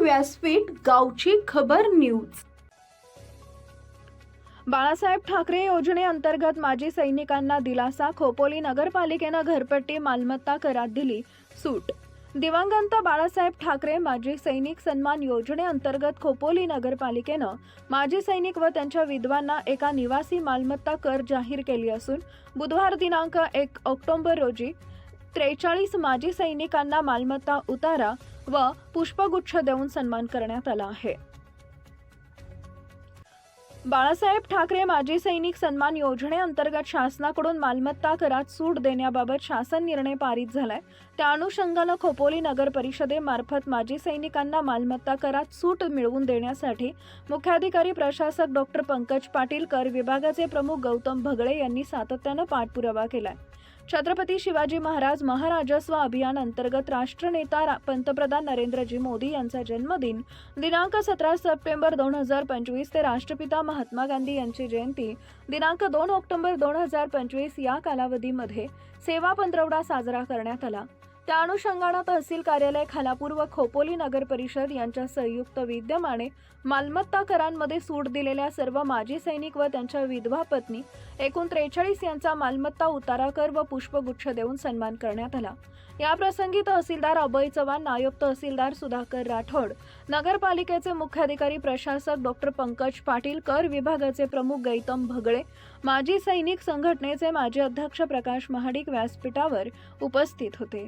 व्यासपीठ गावची खबर न्यूज. बाळासाहेब ठाकरे योजनेअंतर्गत माजी सैनिकांना दिलासा खोपोली नगरपालिकेनं घरपट्टी मालमत्ता करात दिली सूट. दिवंगत बाळासाहेब ठाकरे माजी सैनिक सन्मान योजनेअंतर्गत खोपोली नगरपालिकेनं माजी सैनिक व त्यांच्या विधवांना एका निवासी मालमत्ता कर जाहीर केली असून बुधवार दिनांक एक ऑक्टोबर रोजी त्रेचाळीस माजी सैनिकांना मालमत्ता उतारा व पुष्पगुच्छ देऊन सन्मान करण्यात आला आहे. बाळासाहेब ठाकरे माजी सैनिक सन्मान योजनेअंतर्गत शासनाकडून मालमत्ता करात सूट देण्याबाबत शासन निर्णय पारित झालाय. त्या अनुषंगानं खोपोली नगर परिषदेमार्फत माजी सैनिकांना मालमत्ता करात सूट मिळवून देण्यासाठी मुख्याधिकारी प्रशासक डॉक्टर पंकज पाटील कर विभागाचे प्रमुख गौतम भगळे यांनी सातत्यानं पाठपुरावा केलाय. छत्रपती शिवाजी महाराज महाराजस्व अभियान अंतर्गत राष्ट्रनेता रा- पंतप्रधान नरेंद्रजी मोदी यांचा जन्मदिन दिनांक सतरा सप्टेंबर दोन हजार पंचवीस ते राष्ट्रपिता महात्मा गांधी यांची जयंती दिनांक दोन ऑक्टोबर दोन हजार पंचवीस या कालावधीमध्ये सेवा पंधरवडा साजरा करण्यात आला. त्या अनुषंगानं तहसील कार्यालय खालापूर व खोपोली नगर परिषद यांच्या संयुक्त विद्यमाने मालमत्ता करांमध्ये सूट दिलेल्या सर्व माजी सैनिक व त्यांच्या विधवा पत्नी एकूण त्रेचाळीस यांचा मालमत्ता उतारा कर व पुष्पगुच्छ देऊन सन्मान करण्यात आला. या प्रसंगी तहसीलदार अभय चव्हाण नायब तहसीलदार सुधाकर राठोड नगरपालिकेचे मुख्याधिकारी प्रशासक डॉक्टर पंकज पाटील कर विभागाचे प्रमुख गैतम भगळे माजी सैनिक संघटनेचे माजी अध्यक्ष प्रकाश महाडिक व्यासपीठावर उपस्थित होते.